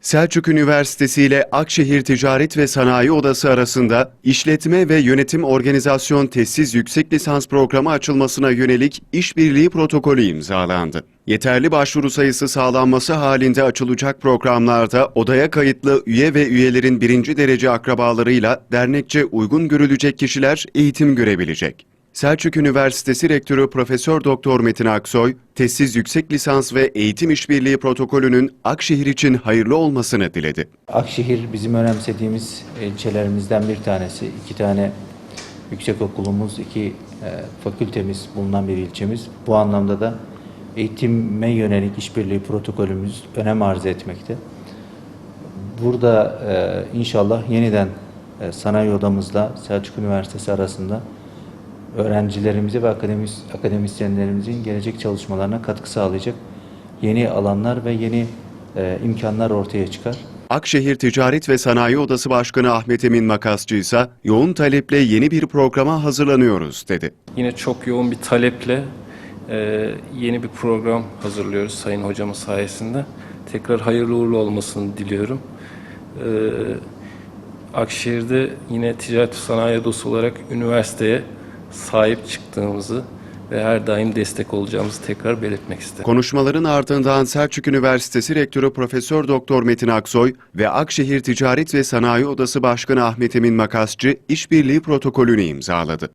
Selçuk Üniversitesi ile Akşehir Ticaret ve Sanayi Odası arasında işletme ve yönetim organizasyon tesis yüksek lisans programı açılmasına yönelik işbirliği protokolü imzalandı. Yeterli başvuru sayısı sağlanması halinde açılacak programlarda odaya kayıtlı üye ve üyelerin birinci derece akrabalarıyla dernekçe uygun görülecek kişiler eğitim görebilecek. Selçuk Üniversitesi Rektörü Profesör Doktor Metin Aksoy, tesis yüksek lisans ve eğitim işbirliği protokolünün Akşehir için hayırlı olmasını diledi. Akşehir bizim önemsediğimiz ilçelerimizden bir tanesi. İki tane yüksekokulumuz, iki e, fakültemiz bulunan bir ilçemiz. Bu anlamda da eğitime yönelik işbirliği protokolümüz önem arz etmekte. Burada e, inşallah yeniden e, sanayi odamızla Selçuk Üniversitesi arasında öğrencilerimize ve akademis, akademisyenlerimizin gelecek çalışmalarına katkı sağlayacak yeni alanlar ve yeni e, imkanlar ortaya çıkar. Akşehir Ticaret ve Sanayi Odası Başkanı Ahmet Emin Makasçı ise yoğun taleple yeni bir programa hazırlanıyoruz dedi. Yine çok yoğun bir taleple e, yeni bir program hazırlıyoruz Sayın Hocamın sayesinde. Tekrar hayırlı uğurlu olmasını diliyorum. E, Akşehir'de yine Ticaret ve Sanayi Odası olarak üniversiteye sahip çıktığımızı ve her daim destek olacağımızı tekrar belirtmek isterim. Konuşmaların ardından Selçuk Üniversitesi Rektörü Profesör Doktor Metin Aksoy ve Akşehir Ticaret ve Sanayi Odası Başkanı Ahmet Emin Makasçı işbirliği protokolünü imzaladı.